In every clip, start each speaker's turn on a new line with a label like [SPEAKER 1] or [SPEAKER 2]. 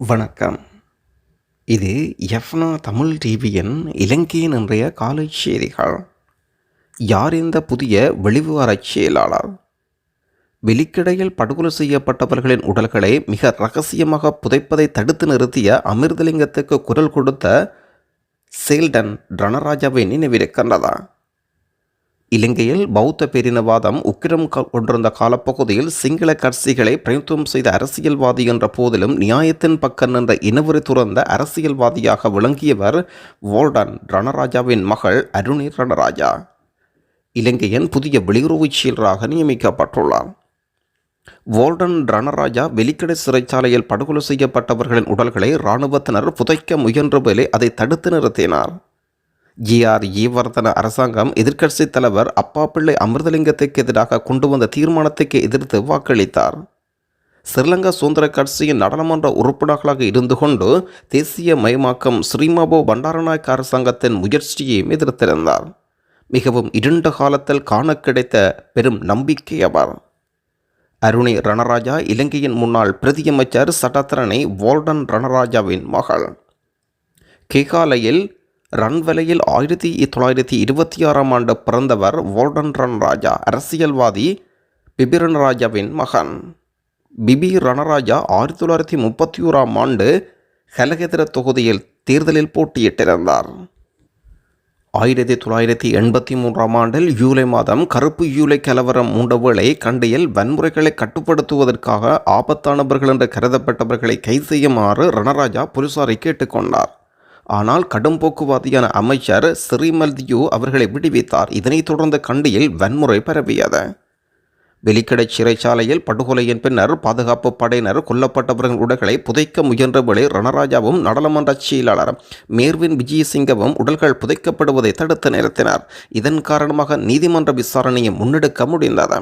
[SPEAKER 1] வணக்கம். இது எஃப்னா தமிழ் டிவியின் இலங்கையின் இன்றைய காலை செய்திகள். யார் இந்த புதிய வெளிவிவரச் செயலாளர்? வெளிக்கடையில் படுகொலை செய்யப்பட்டவர்களின் உடல்களை மிக ரகசியமாக புதைப்பதை தடுத்து நிறுத்திய அமிர்தலிங்கத்துக்கு குரல் கொடுத்த சேல்டன் ரணராஜாவை நினைவிருக்கின்றதா? இலங்கையில் பௌத்த பேரினவாதம் உக்கிரம் கொண்டிருந்த காலப்பகுதியில் சிங்கள கட்சிகளை பிரதித்துவம் செய்த அரசியல்வாதி என்ற போதிலும் நியாயத்தின் பக்கம் நின்ற இனவரி துறந்த அரசியல்வாதியாக விளங்கியவர் வோல்டன் ரணராஜாவின் மகள் அருணி ரணராஜா. இலங்கையின் புதிய வெளியுறவுச் செயலராக நியமிக்கப்பட்டுள்ளார். வோல்டன் ரணராஜா வெலிக்கடை சிறைச்சாலையில் படுகொலை செய்யப்பட்டவர்களின் உடல்களை இராணுவத்தினர் புதைக்க முயன்ற அதை தடுத்து நிறுத்தினார். ஜிஆர் ஈவர்தன அரசாங்கம் எதிர்க்கட்சித் தலைவர் அப்பாப்பிள்ளை அமிர்தலிங்கத்துக்கு எதிராக கொண்டு வந்த தீர்மானத்துக்கு எதிர்த்து வாக்களித்தார். ஸ்ரீலங்கா சுதந்திர கட்சியின் நாடாளுமன்ற உறுப்பினர்களாக இருந்து கொண்டு தேசிய மயமாக்கம் ஸ்ரீமாபோ பண்டாரநாயக்க அரசாங்கத்தின் முயற்சியையும் எதிர்த்திருந்தார். மிகவும் இருண்ட காலத்தில் காண கிடைத்த பெரும் நம்பிக்கை அவர். அருணி ரணராஜா இலங்கையின் முன்னாள் பிரதியமைச்சர் சட்டத்திரணி வால்டன் ரணராஜாவின் மகள். கேகாலையில் ரன்வெலையில் ஆயிரத்தி தொள்ளாயிரத்தி இருபத்தி ஆறாம் ஆண்டு பிறந்தவர் வோல்டன் ரணராஜா அரசியல்வாதி பிபிரன் ராஜாவின் மகன். பிபி ரணராஜா ஆயிரத்தி தொள்ளாயிரத்தி முப்பத்தி ஓராம் ஆண்டு ஹெலகெதிர தொகுதியில் தேர்தலில் போட்டியிட்டிருந்தார். ஆயிரத்தி தொள்ளாயிரத்தி எண்பத்தி மூன்றாம் ஆண்டில் ஜூலை மாதம் கருப்பு ஜூலை கலவரம் மூண்டவேளை கண்டையில் கண்டியில் வன்முறைகளை கட்டுப்படுத்துவதற்காக ஆபத்தானவர்கள் என்று கருதப்பட்டவர்களை கைது செய்யுமாறு ரணராஜா போலீசாரை கேட்டுக்கொண்டார். ஆனால் கடும் போக்குவாதியான அமைச்சர் ஸ்ரீமல்தியு அவர்களை விடுவித்தார். இதனைத் தொடர்ந்து கண்டியில் வன்முறை பரவியது. வெலிக்கடை சிறைச்சாலையில் படுகொலையின் பின்னர் பாதுகாப்பு படையினர் கொல்லப்பட்டவர்கள் உடல்களை புதைக்க முயன்றபடி ரணராஜாவும் நாடாளுமன்ற செயலாளர் மேர்வின் விஜயசிங்கவும் உடல்கள் புதைக்கப்படுவதை தடுத்து நிறுத்தினார். இதன் காரணமாக நீதிமன்ற விசாரணையை முன்னெடுக்க முடிந்தது.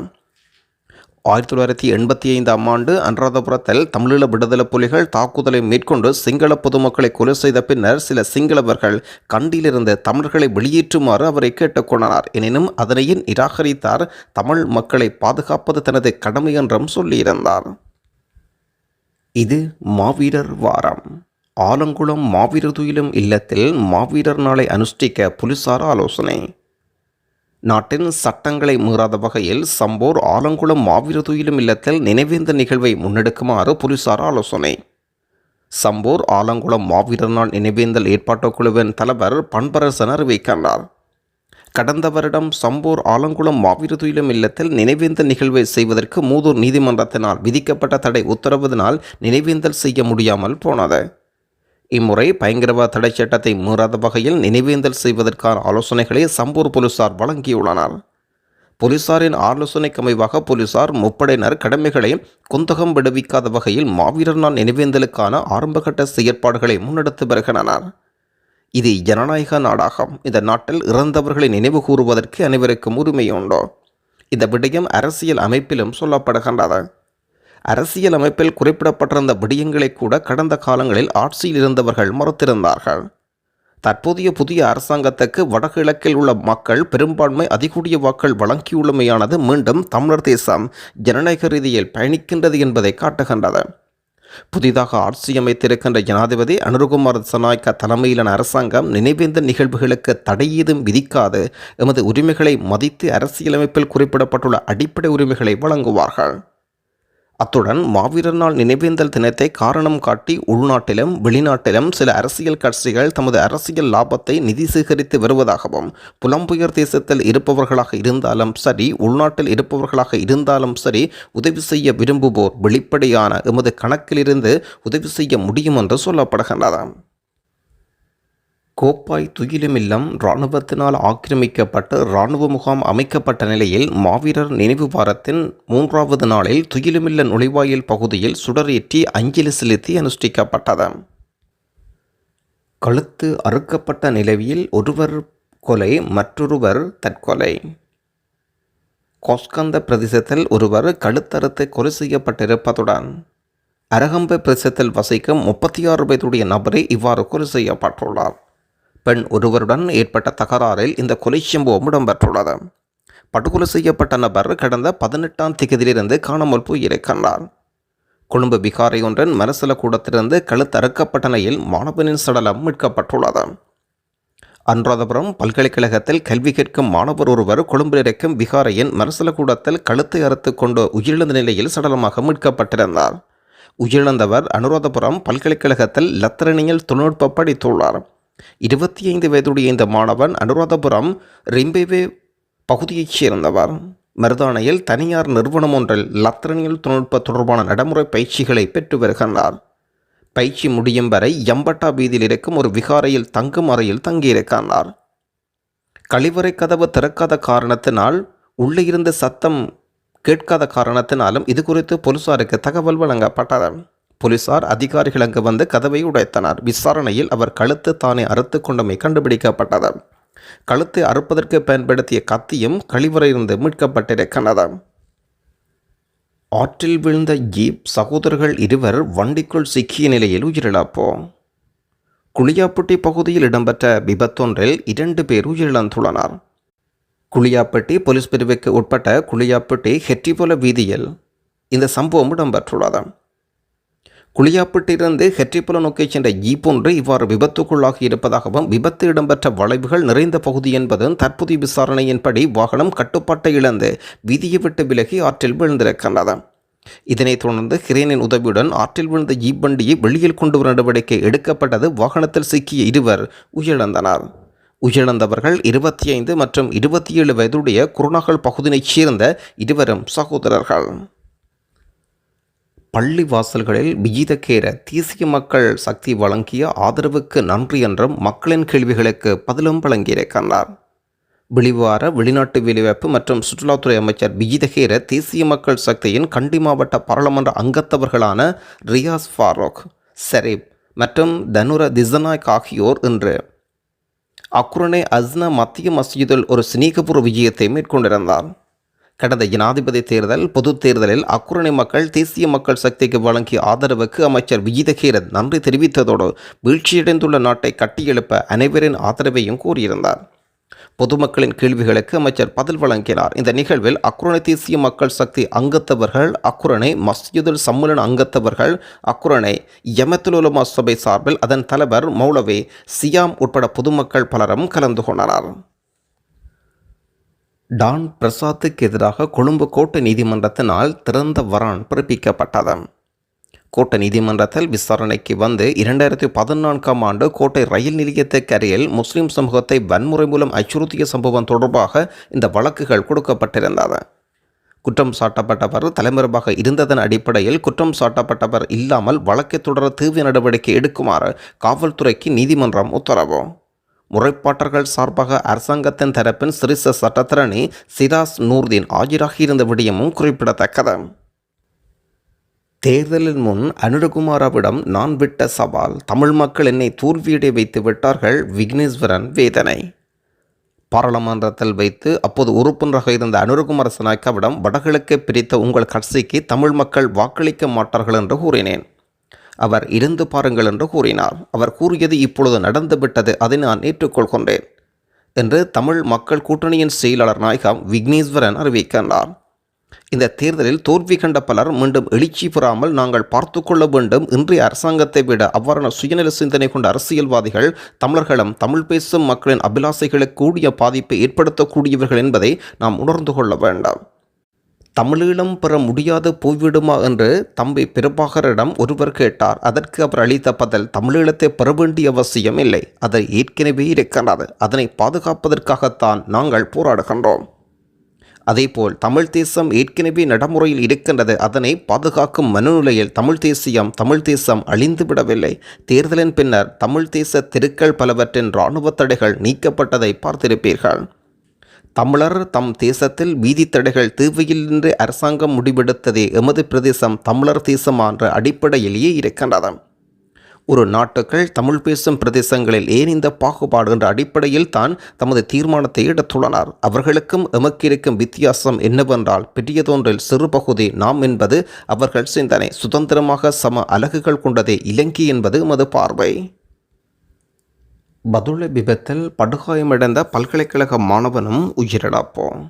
[SPEAKER 1] ஆயிரத்தி தொள்ளாயிரத்தி எண்பத்தி ஐந்தாம் ஆண்டு அனுராதபுரத்தில் தமிழீழ விடுதலை புலிகள் தாக்குதலை மேற்கொண்டு சிங்கள பொதுமக்களை கொலை செய்த பின்னர் சில சிங்களவர்கள் கண்டியிலிருந்து தமிழர்களை வெளியேற்றுமாறு அவரை கேட்டுக்கொண்டனர். எனினும் அதனையும் நிராகரித்தார். தமிழ் மக்களை பாதுகாப்பது தனது கடமை என்றும் சொல்லியிருந்தார். இது மாவீரர் வாரம். ஆலங்குளம் மாவீரர் துயிலும் இல்லத்தில் மாவீரர் நாளை அனுஷ்டிக்க போலீசார் ஆலோசனை. நாட்டின் சட்டங்களை மீறாத வகையில் சம்போர் ஆலங்குளம் மாவீரதுயிலும் இல்லத்தில் நினைவேந்த நிகழ்வை முன்னெடுக்குமாறு போலீசார் ஆலோசனை. சம்போர் ஆலங்குளம் மாவீரர் நாள் நினைவேந்தல் ஏற்பாட்டுக் குழுவின் தலைவர் பண்பரசன் அறிவிக்கின்றார். கடந்த வருடம் சம்போர் ஆலங்குளம் மாவீரதுயிலும் இல்லத்தில் நினைவேந்தல் நிகழ்வை செய்வதற்கு மூதூர் நீதிமன்றத்தினால் விதிக்கப்பட்ட தடை உத்தரவினால் நினைவேந்தல் செய்ய முடியாமல் போனது. இம்முறை பயங்கரவாத தடை சட்டத்தை மீறாத வகையில் நினைவேந்தல் செய்வதற்கான ஆலோசனைகளை சம்பூர் போலீசார் வழங்கியுள்ளனர். போலீசாரின் ஆலோசனைக்கு அமைவாக போலீசார் முப்படையினர் கடமைகளை குந்தகம் விடுவிக்காத வகையில் மாவீரர் நாள் நினைவேந்தலுக்கான ஆரம்பகட்ட செயற்பாடுகளை முன்னெடுத்து வருகின்றனர். இது ஜனநாயக நாடாகும். இந்த நாட்டில் இறந்தவர்களை நினைவு கூறுவதற்கு அனைவருக்கும் உரிமை உண்டோ இந்த விடயம் அரசியல் அமைப்பிலும் சொல்லப்படுகின்றது. அரசியல் அமைப்பில் குறிப்பிடப்பட்டிருந்த விடயங்களை கூட கடந்த காலங்களில் ஆட்சியில் இருந்தவர்கள் மறுத்திருந்தார்கள். தற்போதைய புதிய அரசாங்கத்துக்கு வடகிழக்கில் உள்ள மக்கள் பெரும்பான்மை அதிகூடிய வாக்கள் வழங்கியுள்ளமையானது மீண்டும் தமிழர் தேசம் ஜனநாயக ரீதியில் பயணிக்கின்றது என்பதை காட்டுகின்றது. புதிதாக ஆட்சி அமைத்திருக்கின்ற ஜனாதிபதி அனுருகுமார் சனாய்க்க தலைமையிலான அரசாங்கம் நினைவேந்த நிகழ்வுகளுக்கு தடையேதும் விதிக்காது. எமது உரிமைகளை மதித்து அரசியலமைப்பில் குறிப்பிடப்பட்டுள்ள அடிப்படை உரிமைகளை வழங்குவார்கள். அத்துடன் மாவீரர் நாள் நினைவேந்தல் தினத்தை காரணம் காட்டி உள்நாட்டிலும் வெளிநாட்டிலும் சில அரசியல் கட்சிகள் தமது அரசியல் லாபத்தை நிதி சேகரித்து வருவதாகவும் புலம்புயர் தேசத்தில் இருப்பவர்களாக இருந்தாலும் சரி உள்நாட்டில் இருப்பவர்களாக இருந்தாலும் சரி உதவி செய்ய விரும்புவோர் வெளிப்படையான எமது கணக்கிலிருந்து உதவி செய்ய முடியும் என்று சொல்லப்படுகின்றன கோப்பாய் துயிலுமில்லம் இராணுவத்தினால் ஆக்கிரமிக்கப்பட்டு இராணுவ முகாம் அமைக்கப்பட்ட நிலையில் மாவீரர் நினைவு வாரத்தின் மூன்றாவது நாளில் துயிலுமில்ல நுழைவாயில் பகுதியில் சுடரேற்றி அஞ்சலி செலுத்தி அனுஷ்டிக்கப்பட்டது. கழுத்து அறுக்கப்பட்ட நிலவியில் ஒருவர் கொலை மற்றொருவர் தற்கொலை. கோஸ்கந்த பிரதேசத்தில் ஒருவர் கழுத்தறுத்து கொலை செய்யப்பட்டிருப்பதுடன் அரகம்ப பிரதேசத்தில் வசிக்கும் முப்பத்தி ஆறு வயதுடைய நபரை இவ்வாறு கொலை செய்யப்பட்டுள்ளார். பெண் ஒருவருடன் ஏற்பட்ட தகராறில் இந்த கொலை சம்பவம் இடம்பெற்றுள்ளது. படுகொலை செய்யப்பட்ட நபர் கடந்த பதினெட்டாம் திகதியிலிருந்து காணாமல் போயிருக்கின்றார் கொழும்பு பிகாரை ஒன்றின் மரசல கூடத்திலிருந்து கழுத்தறுக்கப்பட்ட நிலையில் மாணவனின் சடலம் மீட்கப்பட்டுள்ளது. அனுராதபுரம் பல்கலைக்கழகத்தில் கல்வி கேட்கும் மாணவர் ஒருவர் கொழும்பில் இருக்கும் பிகாரையின் மரசல கூடத்தில் கழுத்தை அறுத்து கொண்டு உயிரிழந்த நிலையில் சடலமாக மீட்கப்பட்டிருந்தார். உயிரிழந்தவர் அனுராதபுரம் பல்கலைக்கழகத்தில் லத்திரனியல் தொழில்நுட்ப படித்துள்ளார். இருபத்தி ஐந்து வயதுடைய இந்த மாணவன் அனுராதபுரம் ரிம்பேவே பகுதியைச் சேர்ந்தவர். மருதானையில் தனியார் நிறுவனம் ஒன்றில் லத்திரனியல் தொழில்நுட்ப தொடர்பான நடைமுறை பயிற்சிகளை பெற்று வருகின்றார். பயிற்சி முடியும் வரை எம்பட்டா வீதியில் இருக்கும் ஒரு விகாரையில் தங்கும் அறையில் தங்கியிருக்கின்றார். கழிவறை கதவு திறக்காத காரணத்தினால் உள்ளே இருந்த சத்தம் கேட்காத காரணத்தினாலும் இது குறித்து போலீசாருக்கு தகவல் வழங்கப்பட்டது. போலீசார் அதிகாரிகள் அங்கு வந்து கதவை உடைத்தனர். விசாரணையில் அவர் கழுத்து தானே அறுத்து கொண்டமை கண்டுபிடிக்கப்பட்டது. கழுத்தை அறுப்பதற்கு பயன்படுத்திய கத்தியும் கழிவறையிலிருந்து மீட்கப்பட்டிருக்கிறது. ஆற்றில் விழுந்த ஜீப் சகோதரர்கள் இருவர் வண்டிக்குள் சிக்கிய நிலையில் உயிரிழப்போ. குளியாப்பட்டி பகுதியில் இடம்பெற்ற விபத்தொன்றில் இரண்டு பேர் உயிரிழந்துள்ளனர். குளியாப்பட்டி போலீஸ் பிரிவுக்கு உட்பட்ட குளியாப்பட்டி ஹெட்டிபோல வீதியில் இந்த சம்பவம் இடம்பெற்றுள்ளது. குளியாப்பட்டிலிருந்து ஹெற்றிப்புல நோக்கி சென்ற ஜீப் ஒன்று இவ்வாறு விபத்துக்குள்ளாகி இருப்பதாகவும் விபத்து இடம்பெற்ற வளைவுகள் நிறைந்த பகுதி என்பதும் தற்போதைய விசாரணையின்படி வாகனம் கட்டுப்பாட்டை இழந்து வீதியை விட்டு விலகி ஆற்றில் விழுந்திருக்கின்றது. இதனைத் தொடர்ந்து கிரேனின் உதவியுடன் ஆற்றில் விழுந்த ஜீப் வண்டியை வெளியில் கொண்டு வரும் நடவடிக்கை எடுக்கப்பட்டது. வாகனத்தில் சிக்கிய இருவர் உயிரிழந்தனர். உயிரிழந்தவர்கள் இருபத்தி ஐந்து மற்றும் இருபத்தி ஏழு வயதுடைய குருநாகல் பகுதியைச் சேர்ந்த இருவரும் சகோதரர்கள். பள்ளி வாசல்களில் விஜிதகேர தேசிய மக்கள் சக்தி வழங்கிய ஆதரவுக்கு நன்றி என்றும் மக்களின் கேள்விகளுக்கு பதிலும் வழங்கியிருக்கின்றார் வெளிவார வெளிநாட்டு வேலைவாய்ப்பு மற்றும் சுற்றுலாத்துறை அமைச்சர் விஜிதகேர தேசிய மக்கள் சக்தியின் கண்டி மாவட்ட பாராளுமன்ற அங்கத்தவர்களான ரியாஸ் ஃபாரூக் செரீப் மற்றும் தனுர திசநாயக் ஆகியோர் இன்று அக்குரணை அஸ்னா மத்திய மஸ்ஜிதில் ஒரு சினீகபூர்வ விஜயத்தை மேற்கொண்டிருந்தார். கடந்த ஜனாதிபதி தேர்தல் பொதுத் தேர்தலில் அக்குரணை மக்கள் தேசிய மக்கள் சக்திக்கு வழங்கிய ஆதரவுக்கு அமைச்சர் விஜிதகீரன் நன்றி தெரிவித்ததோடு வீழ்ச்சியடைந்துள்ள நாட்டை கட்டியெழுப்ப அனைவரின் ஆதரவையும் கூறியிருந்தார். பொதுமக்களின் கேள்விகளுக்கு அமைச்சர் பதில் வழங்கினார். இந்த நிகழ்வில் அக்குரணை தேசிய மக்கள் சக்தி அங்கத்தவர்கள் அக்குரணை மஸ்ஜிதுல் சம்முலன் அங்கத்தவர்கள் அக்குரணை யமத்துலுலமா சபை சார்பில் அதன் தலைவர் மௌலவி சியாம் உட்பட பொதுமக்கள் பலரும் கலந்து கொண்டனர். டான் பிரசாத்துக்கு எதிராக கொழும்பு கோட்டை நீதிமன்றத்தினால் திறந்த வரான் பிறப்பிக்கப்பட்டது. கோட்ட நீதிமன்றத்தில் விசாரணைக்கு வந்து இரண்டாயிரத்தி பதினான்காம் ஆண்டு கோட்டை ரயில் நிலையத்துக்கு அருகில் முஸ்லிம் சமூகத்தை வன்முறை மூலம் அச்சுறுத்திய சம்பவம் தொடர்பாக இந்த வழக்குகள் கொடுக்கப்பட்டிருந்தது. குற்றம் சாட்டப்பட்டவர் தலைமறைவாக இருந்ததன் அடிப்படையில் குற்றம் சாட்டப்பட்டவர் இல்லாமல் வழக்கை தொடர தீவிர நடவடிக்கை எடுக்குமாறு காவல்துறைக்கு நீதிமன்றம் உத்தரவு. முறைப்பாட்டர்கள் சார்பாக அரசாங்கத்தின் தரப்பின் சிறிச சட்டத்திரணி சிராஸ் நூர்தீன் ஆஜராகியிருந்த விடயமும் குறிப்பிடத்தக்கது. தேர்தலின் முன் அனுரகுமாராவிடம் நான் விட்ட சவால் தமிழ் மக்கள் என்னை தூர்வியடை வைத்து விட்டார்கள் விக்னேஸ்வரன் வேதனை. பாராளுமன்றத்தில் வைத்து அப்போது உறுப்பினராக இருந்த அனுரகுமார சனாக்காவிடம் வடகிழக்கை பிரித்த உங்கள் கட்சிக்கு தமிழ் மக்கள் வாக்களிக்க மாட்டார்கள் என்று கூறினேன். அவர் இருந்து பாருங்கள் என்று கூறினார். அவர் கூறியது இப்பொழுது நடந்துவிட்டது அதை நான் ஏற்றுக்கொள்கின்றேன் என்று தமிழ் மக்கள் கூட்டணியின் செயலாளர் நாயகம் விக்னேஸ்வரன் அறிவிக்கின்றார். இந்த தேர்தலில் தோல்வி கண்ட பலர் மீண்டும் எழுச்சி பெறாமல் நாங்கள் பார்த்து கொள்ள வேண்டும். இன்றைய அரசாங்கத்தை விட அவ்வாறான சுயநல சிந்தனை கொண்ட அரசியல்வாதிகள் தமிழர்களும் தமிழ் பேசும் மக்களின் அபிலாசைகளுக்கு கூடிய பாதிப்பை ஏற்படுத்தக்கூடியவர்கள் என்பதை நாம் உணர்ந்து கொள்ள வேண்டாம். தமிழீழம் பெற முடியாது போய்விடுமா என்று தம்பி பிரபாகரிடம் ஒருவர் கேட்டார். அதற்கு அவர் அளித்த பதில் தமிழீழத்தை பெற வேண்டிய அவசியம் இல்லை. அது ஏற்கனவே இருக்கிறது. அதனை பாதுகாப்பதற்காகத்தான் நாங்கள் போராடுகின்றோம். அதேபோல் தமிழ் தேசம் ஏற்கனவே நடைமுறையில் இருக்கின்றது. அதனை பாதுகாக்கும் மனநிலையில் தமிழ் தேசியம் தமிழ் தேசம் அழிந்துவிடவில்லை. தேர்தலின் பின்னர் தமிழ் தேச தெருக்கள் பலவற்றின் இராணுவ தடைகள் நீக்கப்பட்டதை பார்த்திருப்பீர்கள். தமிழர் தம் தேசத்தில் வீதி தடைகள் நின்று அரசாங்கம் முடிவெடுத்ததே எமது பிரதேசம் தமிழர் தேசம் என்ற அடிப்படையிலேயே இருக்கின்றது. ஒரு நாட்டுக்கள் தமிழ் பேசும் பிரதேசங்களில் ஏன் இந்த பாகுபாடு என்ற அடிப்படையில் தான் தமது தீர்மானத்தை எடுத்துள்ளனர்? அவர்களுக்கும் எமக்கிருக்கும் வித்தியாசம் என்னவென்றால் பெரியதொன்றில் சிறு பகுதி நாம் என்பது அவர்கள் சிந்தனை சுதந்திரமாக சம அலகுகள் கொண்டதே இலங்கை என்பது எமது பார்வை. பதுள விபத்தில் படுகாயமடைந்த பல்கலைக்கழக மாணவனும் உயிரிழப்போம்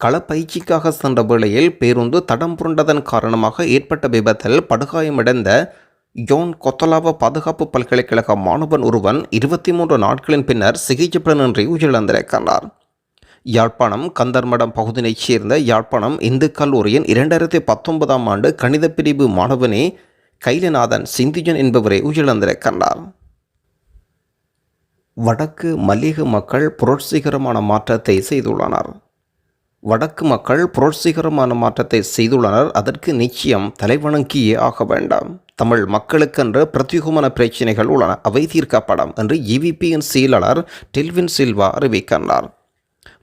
[SPEAKER 1] களப்பயிற்சிக்காக சென்ற வேளையில் பேருந்து தடம் புரண்டதன் காரணமாக ஏற்பட்ட விபத்தில் படுகாயமடைந்த யோன் கொத்தலாவ பாதுகாப்பு பல்கலைக்கழக மாணவன் ஒருவன் இருபத்தி மூன்று நாட்களின் பின்னர் சிகிச்சை பலனின்றி உயிரிழந்திருக்கிறார். யாழ்ப்பாணம் கந்தர்மடம் பகுதியைச் சேர்ந்த யாழ்ப்பாணம் இந்து கல்லூரியின் இரண்டாயிரத்தி பத்தொன்பதாம் ஆண்டு கணித பிரிவு மாணவனே கைலநாதன் சிந்திஜன் என்பவரை உயிரிழந்திருக்கிறார். வடக்கு மல்லிக மக்கள் புரட்சிகரமான மாற்றத்தை செய்துள்ளனர். வடக்கு மக்கள் புரட்சிகரமான மாற்றத்தை செய்துள்ளனர். அதற்கு நிச்சயம் தலைவணங்கியே ஆக வேண்டாம். தமிழ் மக்களுக்கென்று பிரத்யேகமான பிரச்சினைகள் உள்ளன. அவை தீர்க்கப்படும் என்று இவிபியின் செயலாளர் டெல்வின் சில்வா அறிவிக்கின்றார்.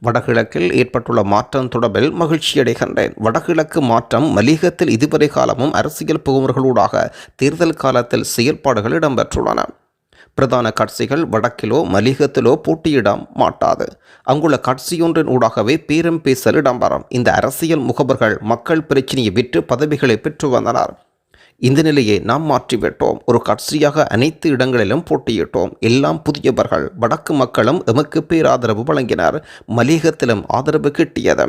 [SPEAKER 1] வடகிழக்கில் ஏற்பட்டுள்ள மாற்றம் தொடர்பில் மகிழ்ச்சியடைகின்றேன் வடகிழக்கு மாற்றம் மலிகத்தில் இதுவரை காலமும் அரசியல் புகுமர்களூடாக தேர்தல் காலத்தில் செயல்பாடுகள் இடம்பெற்றுள்ளன. பிரதான கட்சிகள் வடக்கிலோ மலிகத்திலோ போட்டியிட மாட்டாது. அங்குள்ள கட்சியொன்றின் ஊடாகவே பேரம் பேசல் இடம்பெறும். இந்த அரசியல் முகவர்கள் மக்கள் பிரச்சனையை விற்று பதவிகளை பெற்று வந்தனர். இந்த நிலையை நாம் மாற்றிவிட்டோம். ஒரு கட்சியாக அனைத்து இடங்களிலும் போட்டியிட்டோம். எல்லாம் புதியவர்கள். வடக்கு மக்களும் எமக்கு பேராதரவு வழங்கினர். மலிகத்திலும் ஆதரவு கிட்டியது.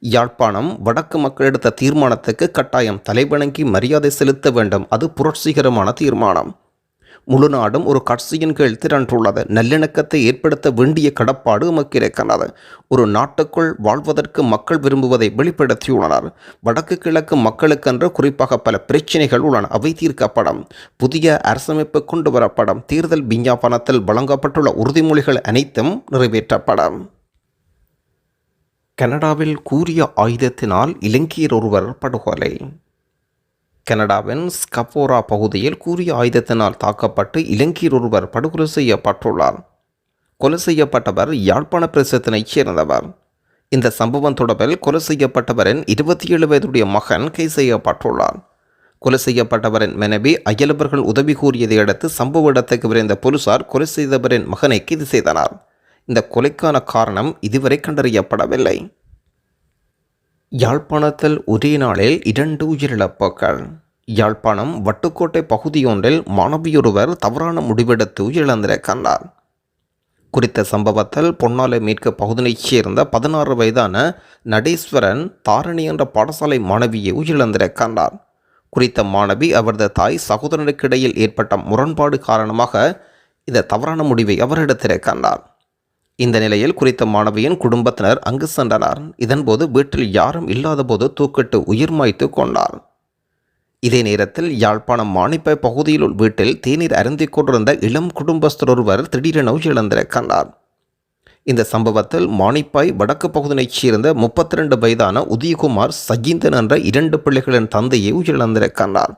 [SPEAKER 1] யாழ்ப்பாணம் வடக்கு மக்கள் எடுத்த தீர்மானத்துக்கு கட்டாயம் தலைவணங்கி மரியாதை செலுத்த வேண்டும். அது புரட்சிகரமான தீர்மானம். முழு நாடும் ஒரு கட்சியின் கீழ் திரண்டுள்ளது. நல்லிணக்கத்தை ஏற்படுத்த வேண்டிய கடப்பாடு எமக்கு இருக்கிறது. ஒரு நாட்டுக்குள் வாழ்வதற்கு மக்கள் விரும்புவதை வெளிப்படுத்தியுள்ளனர். வடக்கு கிழக்கு மக்களுக்கென்று குறிப்பாக பல பிரச்சினைகள் உள்ளன. அவை தீர்க்கப்படும். புதிய அரசமைப்பு கொண்டு வரப்படும். தேர்தல் விஞ்ஞாபனத்தில் வழங்கப்பட்டுள்ள உறுதிமொழிகள் அனைத்தும் நிறைவேற்றப்படும். கனடாவில் கூறிய ஆயுதத்தினால் இலங்கையர் ஒருவர் படுகொலை. கனடாவின் ஸ்கபோரா பகுதியில் கூறிய ஆயுதத்தினால் தாக்கப்பட்டு இலங்கையர் ஒருவர் படுகொலை செய்யப்பட்டுள்ளார். கொலை செய்யப்பட்டவர் யாழ்ப்பாண பிரதேசத்தினைச் சேர்ந்தவர். இந்த சம்பவம் தொடர்பில் கொலை செய்யப்பட்டவரின் இருபத்தி ஏழு வயதுடைய மகன் கைது செய்யப்பட்டுள்ளார். கொலை செய்யப்பட்டவரின் மனைவி அயலவர்கள் உதவி கூறியதை அடுத்து சம்பவ இடத்துக்கு விரைந்த போலீசார் கொலை செய்தவரின் மகனை கைது செய்தனர். இந்த கொலைக்கான காரணம் இதுவரை கண்டறியப்படவில்லை. யாழ்ப்பாணத்தில் ஒரே நாளில் இரண்டு உயிரிழப்புகள். யாழ்ப்பாணம் வட்டுக்கோட்டை பகுதியொன்றில் மாணவியொருவர் தவறான முடிவெடுத்து உயிரிழந்திருக்கின்றார் குறித்த சம்பவத்தில் பொன்னாலை மீட்க பகுதியைச் சேர்ந்த பதினாறு வயதான நடேஸ்வரன் தாரணி என்ற பாடசாலை மாணவியை உயிரிழந்திருக்கின்றார் குறித்த மாணவி அவரது தாய் சகோதரனுக்கிடையில் ஏற்பட்ட முரண்பாடு காரணமாக இந்த தவறான முடிவை அவர் எடுத்திருக்கின்றார் இந்த நிலையில் குறித்த மாணவியின் குடும்பத்தினர் அங்கு சென்றனர். இதன்போது வீட்டில் யாரும் இல்லாதபோது தூக்கிட்டு உயிர் மாய்த்து கொண்டார். இதே நேரத்தில் யாழ்ப்பாணம் மானிப்பை பகுதியில் வீட்டில் தேநீர் அருந்திக் கொண்டிருந்த இளம் குடும்பஸ்தர் ஒருவர் திடீரென கண்டார். இந்த சம்பவத்தில் மானிப்பாய் வடக்கு பகுதியைச் சேர்ந்த முப்பத்தி ரெண்டு வயதான உதயகுமார் சஜிந்தன் என்ற இரண்டு பிள்ளைகளின் தந்தையை உயிரிழந்திருக்கின்றார்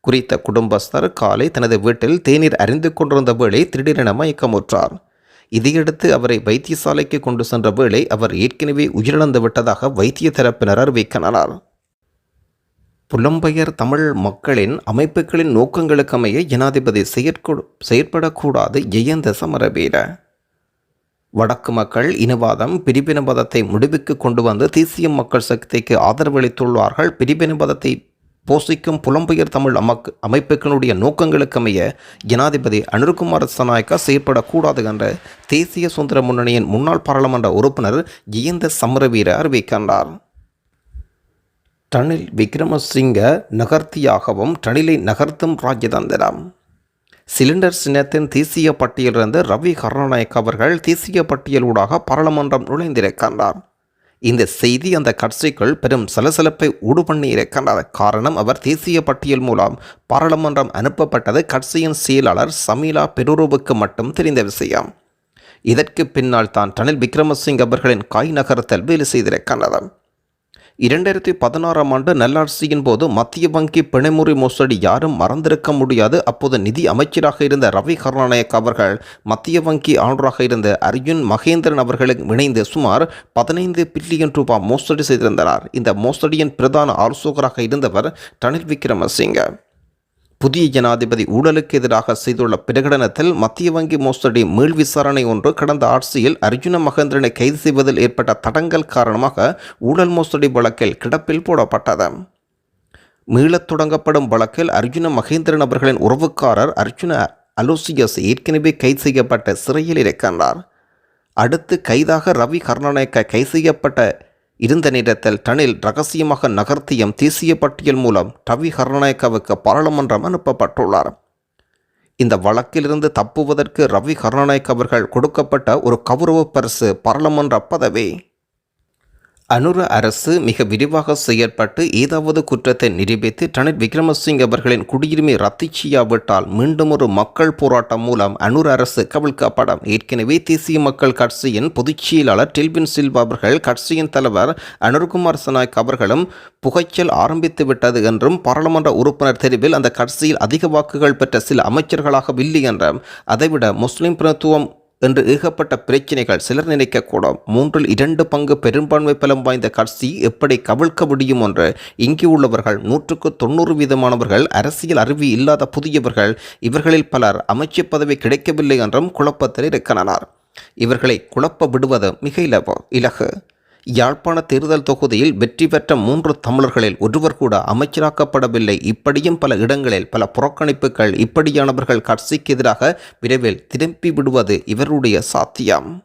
[SPEAKER 1] குறித்த குடும்பஸ்தர் காலை தனது வீட்டில் தேநீர் அறிந்து கொண்டிருந்த வேளை திடீரென மயக்கமுற்றார். இதையடுத்து அவரை வைத்தியசாலைக்கு கொண்டு சென்ற வேளை அவர் ஏற்கனவே உயிரிழந்து விட்டதாக வைத்திய தரப்பினர் அறிவிக்கின்றனர். புலம்பெயர் தமிழ் மக்களின் அமைப்புகளின் நோக்கங்களுக்கமைய ஜனாதிபதி செயற்கொ செயற்படக்கூடாது ஜெயந்த சமரவீர வடக்கு மக்கள் இனவாதம் பிரிவினவாதத்தை முடிவுக்கு கொண்டு வந்து தேசிய மக்கள் சக்திக்கு ஆதரவளித்துள்ளார்கள் பிரிவினவாதத்தை போஷிக்கும் புலம்பெயர் தமிழ் அமக்கு அமைப்புகளுடைய நோக்கங்களுக்கமைய ஜனாதிபதி அனுர்குமார் சனாயக்கா செயற்படக்கூடாது என்ற தேசிய சுதந்திர முன்னணியின் முன்னாள் பாராளுமன்ற உறுப்பினர் ஜெயந்த சமரவீர அறிவிக்கின்றார். டனில் விக்ரமசிங்க நகர்த்தியாகவும் டனிலை நகர்த்தும் ராஜதந்திரம் சிலிண்டர் சின்னத்தின் தேசிய பட்டியலிருந்து ரவி கருணாநாயக் அவர்கள் தேசிய பட்டியலூடாக பாராளுமன்றம் நுழைந்திருக்கின்றார். இந்த செய்தி அந்த கட்சிக்குள் பெரும் சலசலப்பை ஊடு பண்ணி இருக்கின்றது காரணம் அவர் தேசிய பட்டியல் மூலம் பாராளுமன்றம் அனுப்பப்பட்டது கட்சியின் செயலாளர் சமீலா பெரூருவுக்கு மட்டும் தெரிந்த விஷயம். இதற்கு பின்னால் தான் ரணில் விக்ரமசிங் அவர்களின் காய் நகரத்தில் வேலை செய்திருக்கின்றது இரண்டாயிரத்தி பதினாறாம் ஆண்டு நல்லாட்சியின் போது மத்திய வங்கி பிணைமுறை மோசடி யாரும் மறந்திருக்க முடியாது. அப்போது நிதி அமைச்சராக இருந்த ரவி கருணாநாயக் அவர்கள் மத்திய வங்கி ஆளுநராக இருந்த அர்ஜுன் மகேந்திரன் அவர்களுக்கு இணைந்து சுமார் பதினைந்து பில்லியன் ரூபாய் மோசடி செய்திருந்தனர் இந்த மோசடியின் பிரதான ஆலோசகராக இருந்தவர் ரணில் விக்ரமசிங்க. புதிய ஜனாதிபதி ஊழலுக்கு எதிராக செய்துள்ள பிரகடனத்தில் மத்திய வங்கி மோசடி மீள் விசாரணை ஒன்று கடந்த ஆட்சியில் அர்ஜுன மகேந்திரனை கைது செய்வதில் ஏற்பட்ட தடங்கல் காரணமாக ஊழல் மோசடி வழக்கில் கிடப்பில் போடப்பட்டது. மீளத் தொடங்கப்படும் வழக்கில் அர்ஜுன மகேந்திரன் அவர்களின் உறவுக்காரர் அர்ஜுன அலோசியஸ் ஏற்கனவே கைது செய்யப்பட்ட சிறையில் இருக்கின்றார். அடுத்து கைதாக ரவி கருணாநாயக்க கைது செய்யப்பட்ட இருந்த நேரத்தில் டனில் ரகசியமாக நகர்த்தியம் தேசிய பட்டியல் மூலம் ரவி கருணாநாயக்கவுக்கு பாராளுமன்றம் அனுப்பப்பட்டுள்ளார். இந்த வழக்கிலிருந்து தப்புவதற்கு ரவி கருணாநாயக் அவர்கள் கொடுக்கப்பட்ட ஒரு கௌரவ பரிசு பாராளுமன்ற பதவி. அனுர அரசு மிக விரிவாக செயற்பட்டு ஏதாவது குற்றத்தை நிரூபித்து ரணில் விக்ரமசிங்க அவர்களின் குடியுரிமை ரத்து செய்யாவிட்டால் மீண்டும் ஒரு மக்கள் போராட்டம் மூலம் அனுர அரசு கவிழ்க்கப்படும். ஏற்கனவே தேசிய மக்கள் கட்சியின் பொதுச் செயலாளர் டெல்பின் சில்வா அவர்கள் கட்சியின் தலைவர் அனுர்குமார் சனாய்க் அவர்களும் புகைச்சல் ஆரம்பித்து விட்டது என்றும் பாராளுமன்ற உறுப்பினர் தெரிவில் அந்த கட்சியில் அதிக வாக்குகள் பெற்ற சில அமைச்சர்களாகவில்லை என்றும் அதைவிட முஸ்லிம் பிரத்துவம் என்று ஏகப்பட்ட பிரச்சினைகள் சிலர் நினைக்கக்கூடும். மூன்றில் இரண்டு பங்கு பெரும்பான்மை பலம் வாய்ந்த கட்சி எப்படி கவிழ்க்க முடியும் என்று இங்கே உள்ளவர்கள் நூற்றுக்கு தொண்ணூறு வீதமானவர்கள் அரசியல் அறிவி இல்லாத புதியவர்கள் இவர்களில் பலர் அமைச்சு பதவி கிடைக்கவில்லை என்றும் குழப்பத்தில் இருக்கின்றனர். இவர்களை குழப்ப விடுவது மிக இலவ இலகு. யாழ்ப்பாண தேர்தல் தொகுதியில் வெற்றி பெற்ற மூன்று தமிழர்களில் ஒருவர் கூட அமைச்சராக்கப்படவில்லை. இப்படியும் பல இடங்களில் பல புறக்கணிப்புகள் இப்படியானவர்கள் கட்சிக்கு எதிராக விரைவில் திரும்பி விடுவது இவருடைய சாத்தியம்.